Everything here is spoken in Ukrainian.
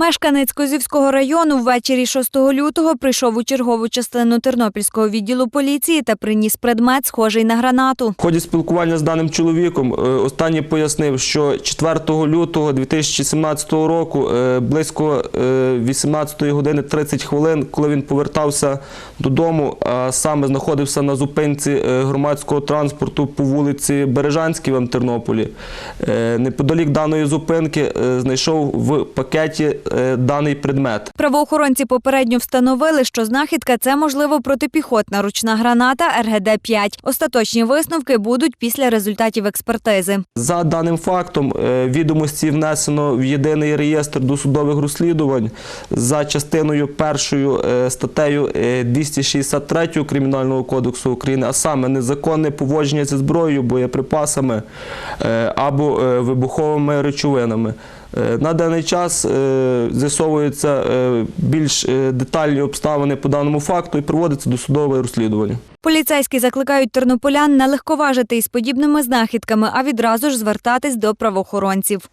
Мешканець Козівського району ввечері 6 лютого прийшов у чергову частину Тернопільського відділу поліції та приніс предмет, схожий на гранату. В ході спілкування з даним чоловіком е, останній пояснив, що 4 лютого 2017 року е, близько е, 18 години 30 хвилин, коли він повертався додому, а саме знаходився на зупинці е, громадського транспорту по вулиці Бережанській в Тернополі, е, неподалік даної зупинки е, знайшов в пакеті е, даний предмет. Правоохоронці попередньо встановили, що знахідка це можливо протипіхотна ручна граната РГД-5. Остаточні висновки будуть після результатів експертизи. За даним фактом, е, відомості внесено в єдиний реєстр досудових розслідувань за частиною першою е, статтею е, 263 Кримінального кодексу України, а саме незаконне поводження зі зброєю, боєприпасами е, або е, вибуховими речовинами. Е, На даний час е, з'ясовуються е, більш детальні обставини по даному факту і проводиться досудове розслідування. Поліцейські закликають тернополян не легковажити із подібними знахідками, а відразу ж звертатись до правоохоронців.